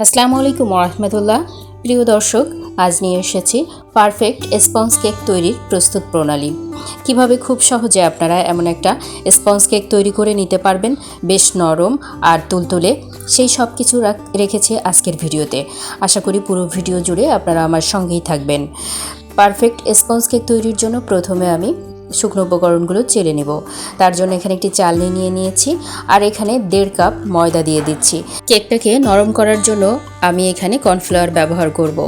আসসালামু আলাইকুম রহমতুল্লাহ। প্রিয় দর্শক, আজ নিয়ে এসেছি পারফেক্ট স্পঞ্জ কেক তৈরির প্রস্তুত প্রণালী। কীভাবে খুব সহজে আপনারা এমন একটা স্পঞ্জ কেক তৈরি করে নিতে পারবেন, বেশ নরম আর তুলতুলে, সেই সব কিছু রাখ- রেখেছি আজকের ভিডিওতে। আশা করি পুরো ভিডিও জুড়ে আপনারা আমার সঙ্গেই থাকবেন। পারফেক্ট স্পঞ্জ কেক তৈরির জন্য প্রথমে আমি শুকনো উপকরণগুলো চেলে নেব। তার জন্য এখানে একটি চালনি নিয়ে নিয়েছি আর এখানে দেড় কাপ ময়দা দিয়ে দিচ্ছি। কেকটাকে নরম করার জন্য আমি এখানে কর্নফ্লাওয়ার ব্যবহার করব।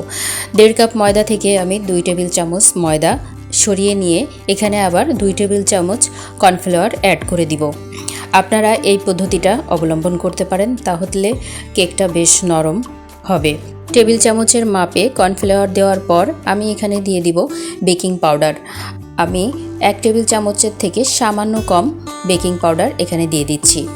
দেড় কাপ ময়দা থেকে আমি দুই টেবিল চামচ ময়দা সরিয়ে নিয়ে এখানে আবার দুই টেবিল চামচ কর্নফ্লাওয়ার অ্যাড করে দিব। আপনারা এই পদ্ধতিটা অবলম্বন করতে পারেন, তাহলে কেকটা বেশ নরম হবে। টেবিল চামচের মাপে কর্নফ্লাওয়ার দেওয়ার পর আমি এখানে দিয়ে দিব বেকিং পাউডার। আমি এক টেবিল চামচের থেকে সামান্য কম বেকিং পাউডার এখানে দিয়ে দিচ্ছি।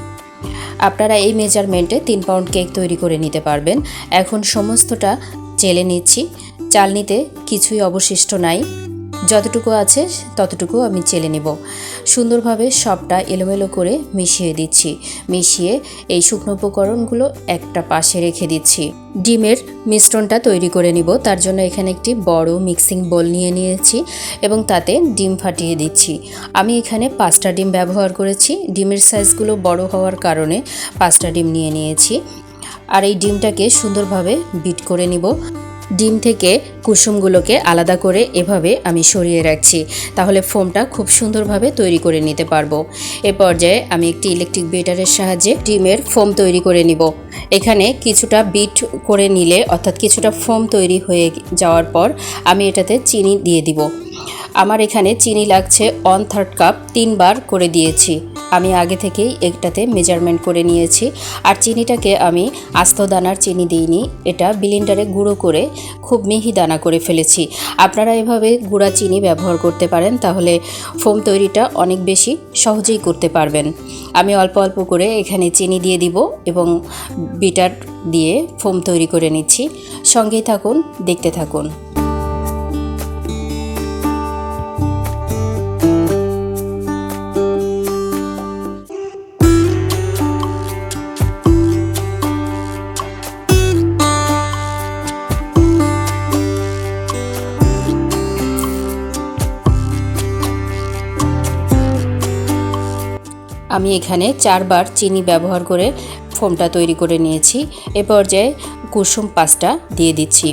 আপনারা এই মেজারমেন্টে তিন পাউন্ড কেক তৈরি করে নিতে পারবেন। এখন সমস্তটা চেলে নিচ্ছি। চালনিতে কিছুই অবশিষ্ট নাই। যতটুকু আছে ততটুকু আমি চেলে নেব। সুন্দরভাবে সবটা এলোমেলো করে মিশিয়ে দিচ্ছি। মিশিয়ে এই শুকনো উপকরণগুলো একটা পাশে রেখে দিচ্ছি। ডিমের মিশ্রণটা তৈরি করে নিব। তার জন্য এখানে একটি বড় মিক্সিং বোল নিয়ে নিয়েছি এবং তাতে ডিম ফাটিয়ে দিচ্ছি। আমি এখানে পাঁচটা ডিম ব্যবহার করেছি। ডিমের সাইজগুলো বড় হওয়ার কারণে পাঁচটা ডিম নিয়ে নিয়েছি। আর এই ডিমটাকে সুন্দরভাবে বিট করে নিব। ডিম থেকে কুসুমগুলোকে আলাদা করে এভাবে আমি সরিয়ে রাখছি। তাহলে ফোমটা খুব সুন্দরভাবে তৈরি করে নিতে পারব। এ পর্যায়ে আমি একটি ইলেকট্রিক বেটারের সাহায্যে ডিমের ফোম তৈরি করে নিব। এখানে কিছুটা বিট করে নিলে অর্থাৎ কিছুটা ফোম তৈরি হয়ে যাওয়ার পর আমি এটাতে চিনি দিয়ে দিব। আমার এখানে চিনি লাগছে ওয়ান থার্ড কাপ তিনবার করে দিয়েছি। আমি আগে থেকেই একটাতে মেজারমেন্ট করে নিয়েছি। আর চিনিটাকে আমি আস্ত দানার চিনি দিইনি, এটা বিলিন্ডারে গুঁড়ো করে খুব মিহি দানা করে ফেলেছি। আপনারা এভাবে গুঁড়া চিনি ব্যবহার করতে পারেন, তাহলে ফোম তৈরিটা অনেক বেশি সহজেই করতে পারবেন। আমি অল্প অল্প করে এখানে চিনি দিয়ে দিব এবং বিটার দিয়ে ফোম তৈরি করে নিচ্ছি। সঙ্গেই থাকুন, দেখতে থাকুন। আমি এখানে চারবার চিনি ব্যবহার করে ফোমটা তৈরি করে নিয়েছি। এ পর্যায়ে কুসুম পাঁচটা দিয়ে দিচ্ছি।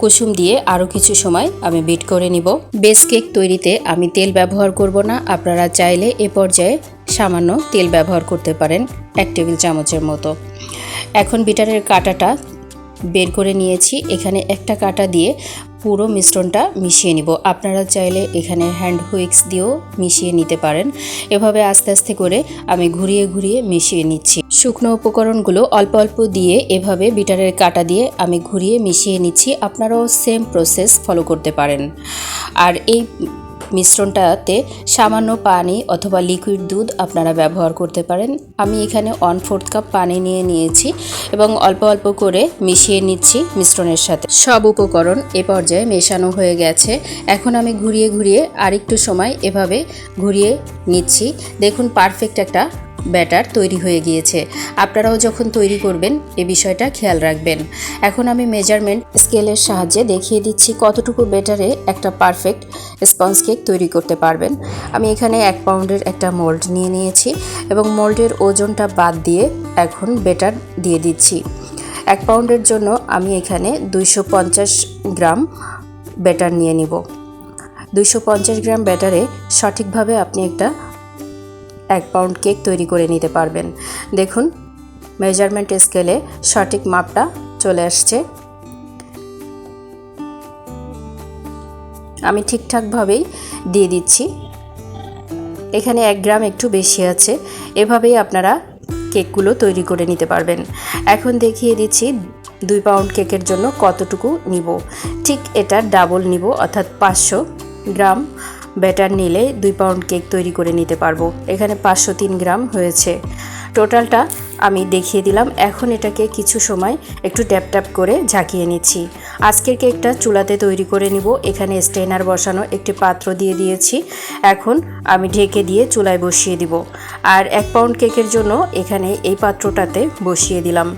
কুসুম দিয়ে আরও কিছু সময় আমি বিট করে নিব। বেস কেক তৈরিতে আমি তেল ব্যবহার করব না। আপনারা চাইলে এ পর্যায়ে সামান্য তেল ব্যবহার করতে পারেন এক টেবিল চামচের মতো। এখন বিটারের কাঁটাটা বের করে নিয়েছি। এখানে একটা কাঁটা দিয়ে পুরো মিশ্রণটা মিশিয়ে নিব। আপনারা চাইলে এখানে হ্যান্ড হুইক্স দিয়েও মিশিয়ে নিতে পারেন। এভাবে আস্তে আস্তে করে আমি ঘুরিয়ে ঘুরিয়ে মিশিয়ে নিচ্ছি। শুকনো উপকরণগুলো অল্প অল্প দিয়ে এভাবে বিটারের কাটা দিয়ে আমি ঘুরিয়ে মিশিয়ে নিচ্ছি। আপনারাও সেম প্রসেস ফলো করতে পারেন। আর এই মিশ্রণটাতে সামান্য পানি অথবা লিকুইড দুধ আপনারা ব্যবহার করতে পারেন। আমি এখানে ওয়ান ফোর্থ কাপ পানি নিয়ে নিয়েছি এবং অল্প অল্প করে মিশিয়ে নিচ্ছি মিশ্রণের সাথে। সব উপকরণ এ পর্যায়ে মেশানো হয়ে গেছে। এখন আমি ঘুরিয়ে ঘুরিয়ে আরেকটু সময় এভাবে ঘুরিয়ে নিচ্ছি। দেখুন পারফেক্ট একটা ব্যাটার তৈরি হয়ে গিয়েছে। আপনারাও যখন তৈরি করবেন, এ বিষয়টা খেয়াল রাখবেন। এখন আমি মেজারমেন্ট স্কেলের সাহায্যে দেখিয়ে দিচ্ছি কতটুকু ব্যাটারে একটা পারফেক্ট স্পঞ্জ কেক তৈরি করতে পারবেন। আমি এখানে এক পাউন্ডের একটা মোল্ড নিয়ে নিয়েছি এবং মোল্ডের ওজনটা বাদ দিয়ে এখন ব্যাটার দিয়ে দিচ্ছি। এক পাউন্ডের জন্য আমি এখানে দুইশো পঞ্চাশ গ্রাম ব্যাটার নিয়ে নিব। দুইশো পঞ্চাশ গ্রাম ব্যাটারে সঠিকভাবে আপনি একটা এক পাউন্ড কেক তৈরি করে নিতে পারবেন। দেখুন মেজারমেন্ট স্কেলে সঠিক মাপটা চলে আসছে। আমি ঠিকঠাকভাবেই দিয়ে দিচ্ছি। এখানে এক গ্রাম একটু বেশি আছে। এভাবেই আপনারা কেকগুলো তৈরি করে নিতে পারবেন। এখন দেখিয়ে দিচ্ছি দুই পাউন্ড কেকের জন্য কতটুকু নিব। ঠিক এটা ডাবল নিব, অর্থাৎ পাঁচশো গ্রাম। ব্যাটার নিলে দুই পাউন্ড কেক তৈরি করে নিতে পারব। এখানে পাঁচশো তিন গ্রাম হয়েছে। টোটালটা আমি দেখিয়ে দিলাম। এখন এটাকে কিছু সময় একটু ট্যাপ ট্যাপ করে ঝাঁকিয়ে নিচ্ছি। আজকের কেকটা চুলাতে তৈরি করে নিব। এখানে স্টেনার বসানো একটি পাত্র দিয়ে দিয়েছি। এখন আমি ঢেকে দিয়ে চুলায় বসিয়ে দিব। আর এক পাউন্ড কেকের জন্য এখানে এই পাত্রটাতে বসিয়ে দিলাম।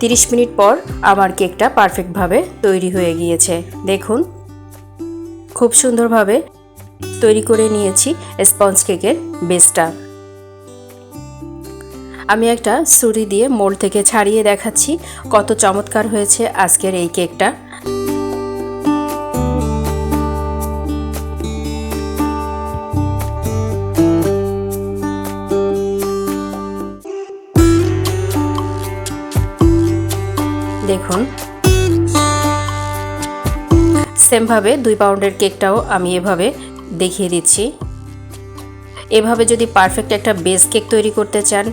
তিরিশ মিনিট পর আমার কেকটা পারফেক্টভাবে তৈরি হয়ে গিয়েছে। দেখুন, খুব সুন্দরভাবে তৈরি করে নিয়েছি স্পঞ্জ কেকের বেসটা। আমি একটা ছুরি দিয়ে মোল থেকে ছাড়িয়ে দেখাচ্ছি কত চমৎকার হয়েছে আজকের এই কেকটা। দেখুন। সেমভাবে দুই পাউন্ডের কেকটাও আমি এভাবে দেখিয়ে দিচ্ছি। এভাবে যদি পারফেক্ট একটা বেস কেক তৈরি করতে চান,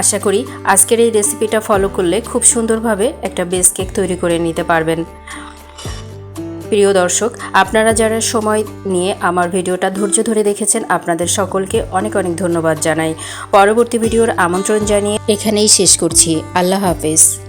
আশা করি আজকের এই রেসিপিটা ফলো করলে খুব সুন্দরভাবে একটা বেস কেক তৈরি করে নিতে পারবেন। প্রিয় দর্শক, আপনারা যারা সময় নিয়ে আমার ভিডিওটা ধৈর্য ধরে দেখেছেন, আপনাদের সকলকে অনেক অনেক ধন্যবাদ জানাই। পরবর্তী ভিডিওর আমন্ত্রণ জানিয়ে এখানেই শেষ করছি। আল্লাহ হাফেজ।